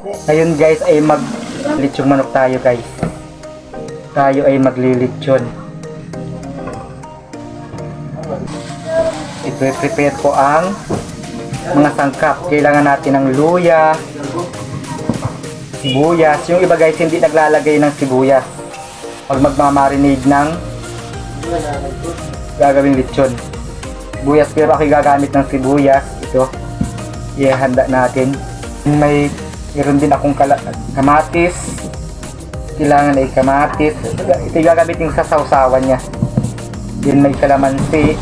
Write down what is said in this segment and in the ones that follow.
Ngayon guys ay mag litsong manok tayo guys. Tayo ay maglilitsyon. I-prepare ko ang mga sangkap. Kailangan natin ng luya, sibuyas. Yung iba guys hindi naglalagay ng sibuyas. Pag magmamarinade ng gagawing litsyon. Sibuyas pero ako gagamit ng sibuyas. Ito. Ihanda natin. May meron din akong kamatis. Kailangan ay kamatis. Ito yung gagamitin sa sausawan niya. Din may kalamansi.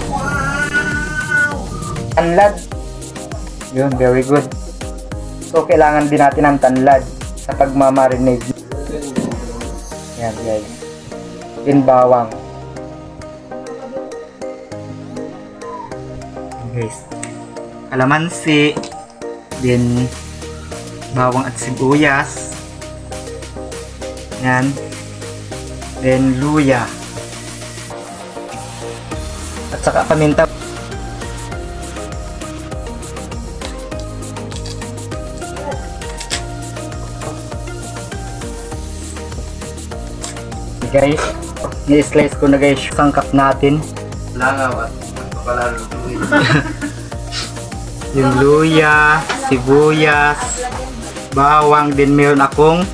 Tanlad. Yun, very good. So, kailangan din natin ng tanlad sa pagmamarinade. Yan, guys. Din bawang. Guys. Kalamansi. Din bawang at sibuyas. Yan. Then luya. At saka paminta. Guys, ni-slice ko na guys yung sangkap natin. Langaw at magpapalalo Yung luya, sibuyas, bawang, din meron akong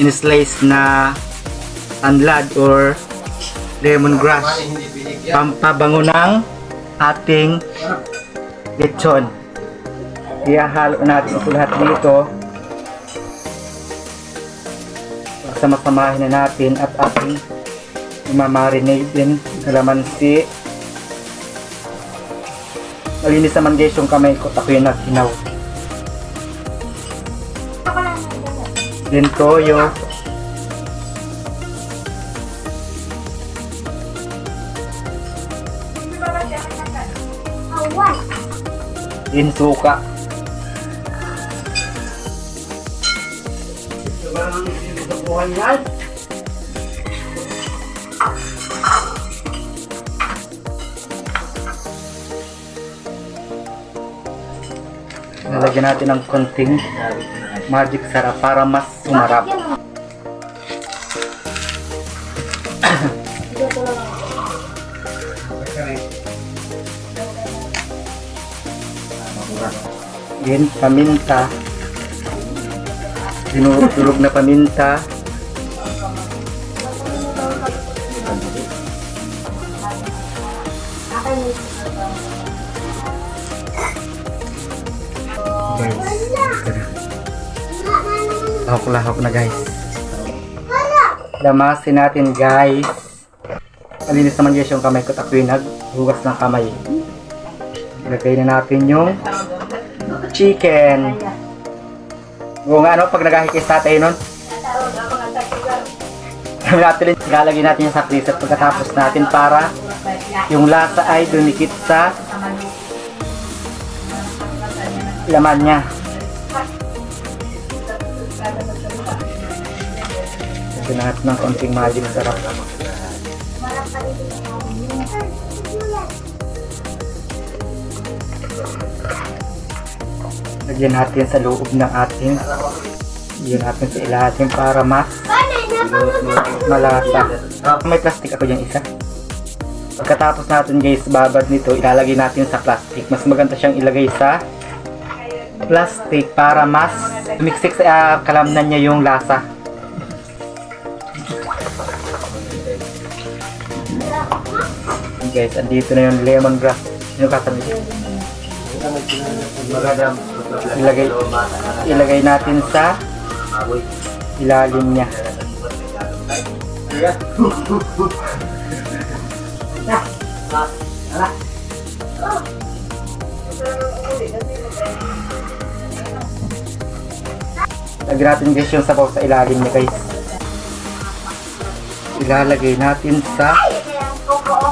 in-slice na tanlad or lemongrass. Pampabango ng ating lechon. Ihahalo natin ito lahat dito. Sama-samahin na natin at ating imamarinate din kalamansi. Malinis naman guys yung kamay ko. Ako yung nagkinaw. Then toyo. Then suka. Lalagyan natin ng konting magic sarap para mas sumarap. Then paminta. Dinurog na paminta. Lahok-lahok na guys. Lamasin natin guys. Malinis naman guys yung kamay ko. Ako'y naghugas ng kamay. Lagay na natin yung chicken. Oo nga ano, pag nagahikis tatay nun. Natin rin, lalagay natin yung sa freezer pagkatapos natin para yung lasa ay dumikit sa laman niya. Natin ng konting magic sarap. Lagyan natin sa loob ng ating Lagyan natin sa ilalim para mas malasa. May plastic ako dyan isa. Pagkatapos natin guys babad nito, ilalagay natin sa plastic. Mas maganda siyang ilagay sa plastic para mas tumiksik sa ah, kalamnan niya yung lasa. Guys, andito na yung lemongrass. Yung katabi. Magandang Ilagay, ilagay natin sa ilalim niya. Lagyan natin guys yung sabaw sa ilalim niya guys. Ilalagay natin sa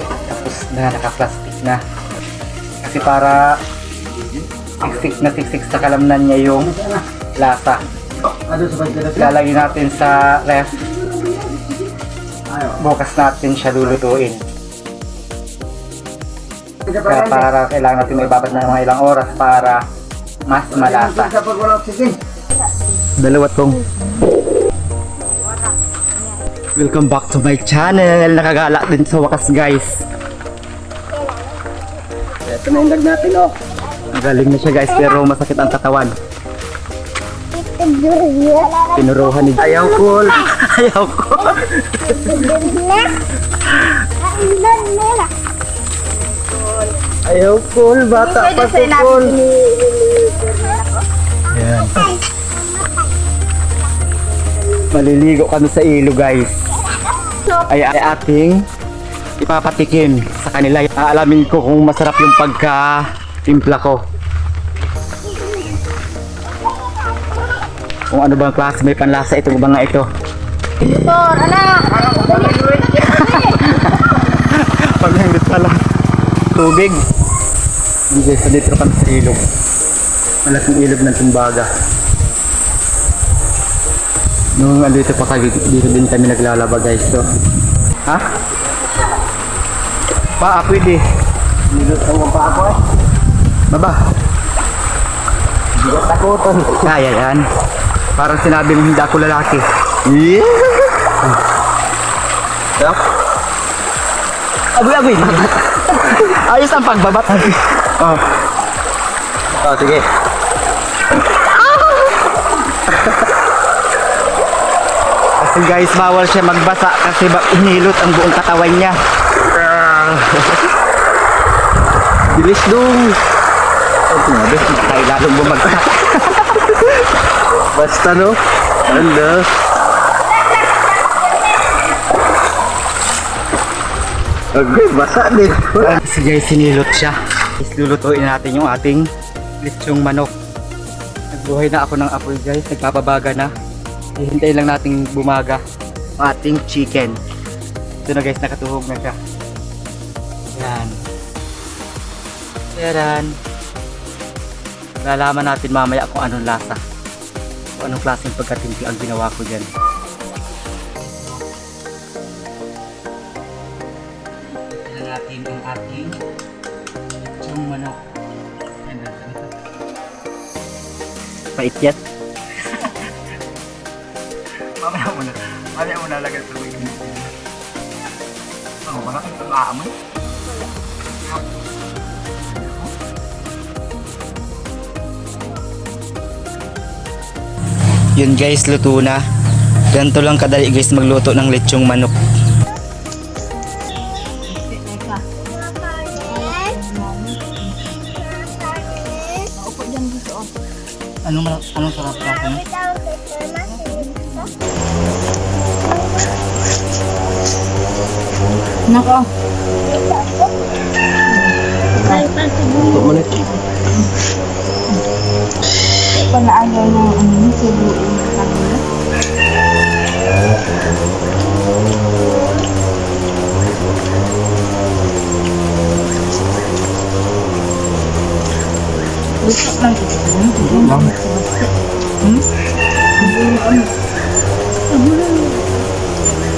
Tapos na, naka-plastic na. Kasi para siksik na siksik sa kalamnan niya yung lasa. Lalagyan natin sa ref. Bukas natin siya lulutuin. Kaya para kailangan natin may babad na mga ilang oras para mas malasa. Dalawa tong. Welcome back to my channel. Nakagala din sa wakas guys. Ito na yung lag natin oh. Magaling na siya guys pero masakit ang katawan. Pinuruhan ni Ayaw cool. Ayaw cool. Ayaw cool. Bata pa si cool. Yan. Maliligo kami sa ilo guys. Ay, ay ating ipapatikim sa kanila. Aalamin ko kung masarap yung pagka timpla ko. Kung ano bang klase may panlasa itong mga ito. Tor, anak! Paghinggit pala. Tubig. Hindi sa dito kami sa ilog. Malaking ilog ng Tumbaga. Nung andito pa kami, dito din kami naglalaba guys. So, ha? Pa, pwede. Nilot mo pa ako eh. Baba. Hindi ka takutan. Kaya yan. Parang sinabi mo hindi ako lalaki. Yeah. Yeah. Agoy, agoy. Ayos ang pagbabat. Oh. Oh, sige. Kasi guys, bawal siya magbasa kasi ba inilot ang buong katawan niya. Bilis dong. Oh, tumabi. Tayo lalong bumagsak. Basta no? Ano? Okay, basa din. Kasi guys, sinilot siya. Is lulutuin natin yung ating lechong manok. Nagbuhay na ako ng apoy guys. Nagpapabaga na. Hihintayin lang nating bumaga ang ating chicken. Ito na guys, nakatuhog na siya. Yan. Yan. Lalaman natin mamaya kung anong lasa. Kung anong klaseng pagkatimpla ang ginawa ko dyan. Tignan natin ang ating yung manok. Yan mamaya mo na. Mamaya mo na lagay sa mo. Ano ba na? Ito aamoy? Yun guys, luto na. Ganito lang kadali guys magluto ng lechong manok. Ayaw ng ano, subuin sa kanila. Gusto lang ito.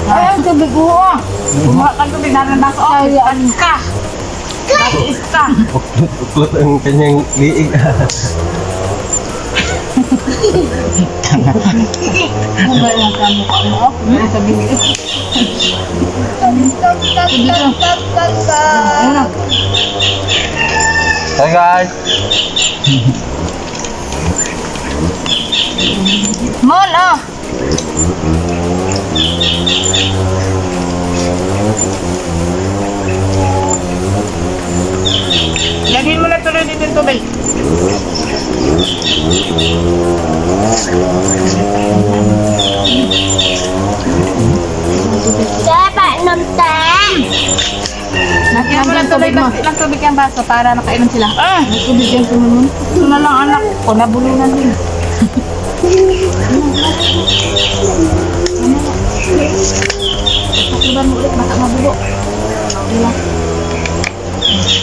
Ay, ang tubig mo ah. Kumuha ka tubig na nasa Kayaan ka. Bakit ka? Pukot ang kanyang liig. Wala lang ka mo mo. May sabi niya. Ano? Hi guys! Mon, oh! Lagyan mo na tuloy dito yung. Dapat mo ng tubig mo. Lang tubig yung baso para makainom sila. Ah! Tubig sa naman. Ito na lang anak ko, nabulunan din. Pakiban mo ulit, baka mabubo. Wala.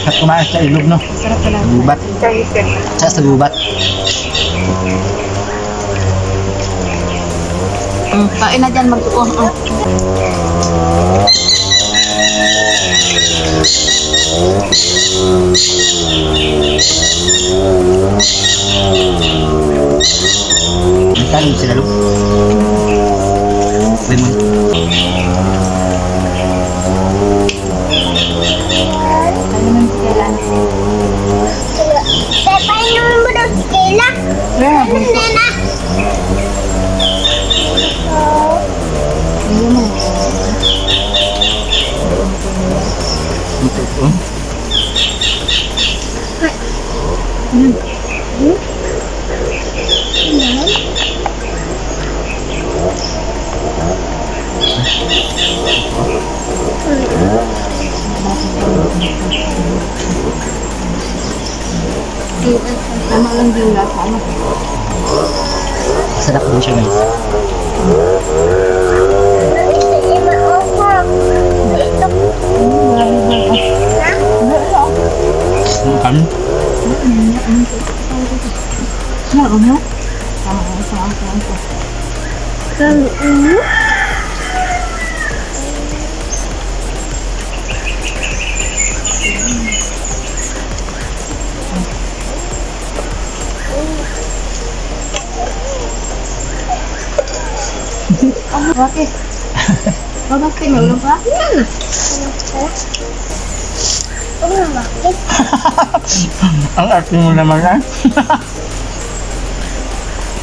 At kumain sa ilog, no? Sarap pala. Gubat. Sa gubat. Mm, kain na dyan, magtuko. Mm. Kain sila. Pepa, inumin mo daw si Kayla. Yeah, Nena. Hindi Tama lang yung lasa. Ano? Sarap din siya, guys. Ang kan? Ano, ano? Tama lang, tama lang, tama lang. Ah, bakit? Oh, bakit? May pa? Yan. Ang arte mo naman, ah.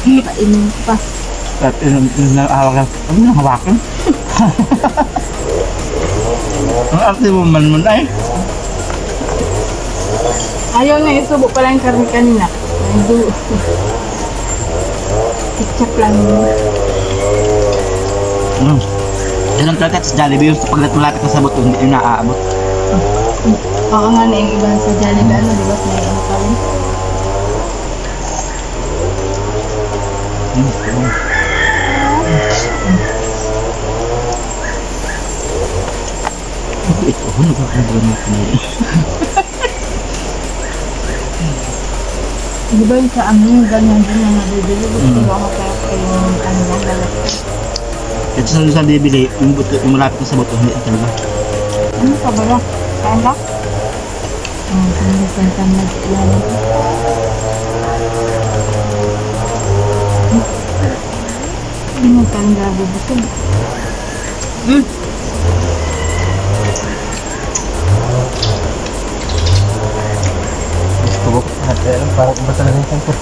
Ko pa. At inom na awak Ano nang hawakan? Ang arte mo man mo na eh. Ayaw na isubo pala yung karne kanina. Hindi. Ketchup lang yun. Mm. Ilang platet sa Jollibee yung pag malapit na sa buto, hindi yung naaabot. Oo nga yung iba sa Jollibee, ano, di ba? May ano pa rin. Mm. Ito, ano ba ang buwan mo pinili? Di ba yung sa amin, ganyan din yung nabibili. Gusto ko ako kaya yung ano lang galat. Ito sa sa bibili, yung, buto, yung malapit na sa buto, hindi talaga. Ano ka ba lang? Hmm, hindi ka nag-ilan. Hindi mo ka nang gabubusog. Tubok. Ate, parang iba talaga yung malamig.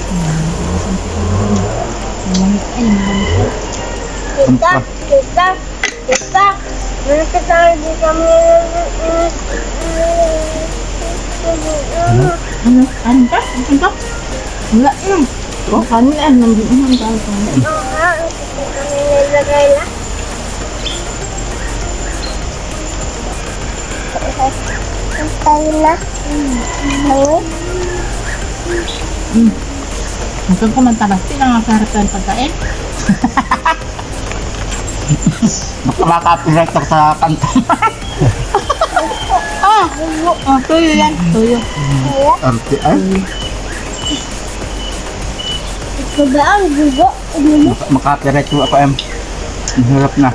Tita, tita, tita. Meron ka sa hindi kami. Ano? Ano ka? Ano ka? Wala na. Oh, kanin eh. Nandun na ang tawag ko. Oo nga, hindi kami nilagay na. Tayo na. Ano? Huwag kang kumantabas. Sila nga sarap ng pagkain. Baka makapirect ako sa kanta. Ah! Oh, tuyo yan. Tuyo. Arte, ay. Ito ba ang gugo? Maka- Makapirect ko ako, em. Ang hirap na.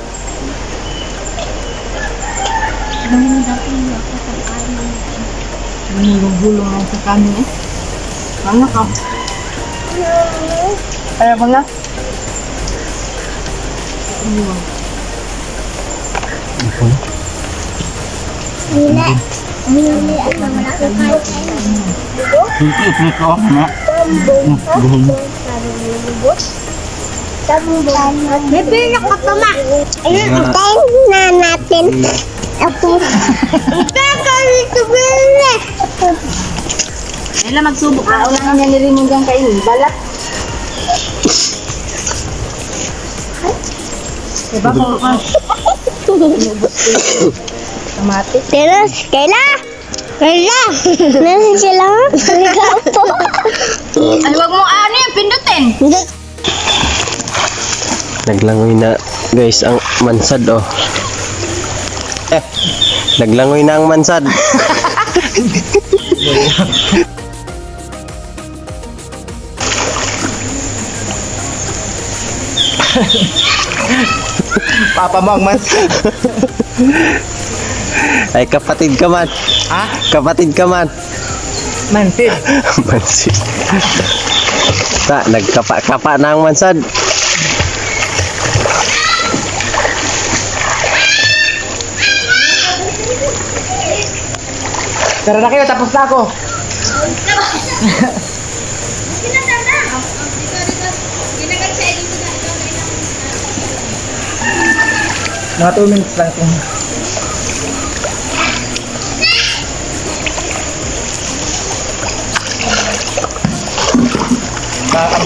Gulong-gulong lang sa kanin eh. Ano ka? Kaya ba nga? Iwan. Nila. Nila. Ano na ka kayo? Hindi, iplit ko. Ano? Tambong. Bebe, nakatama. Ayun, tayo na natin. Ako. Ika, dito bebe. Kailan magsubok ka? Unahan niya nirinig ang kainin. Balat. Diba kung ka? Kamatis. Pero, Kayla! Kayla! Nasaan sila? Halika po. Ay, wag mo ano yan, pindutin. Naglangoy na guys ang mansad oh. Eh, naglangoy na ang mansad. Papa mo ang mas. Ay kapatid ka man. Ha? Kapatid ka man. Mansid. Mansid. Ta, nagkapa-kapa na ang mansad. Tara na kayo, tapos na ako. Mga 2 minutes lang ito.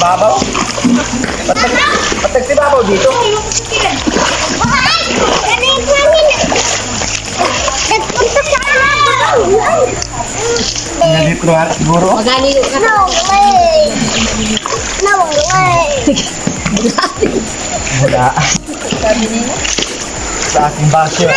Babaw? Patag, patag si babaw dito. Nandito na nga siguro. Magalilo ka na. No way! No way! Wala. Sa aking basyo.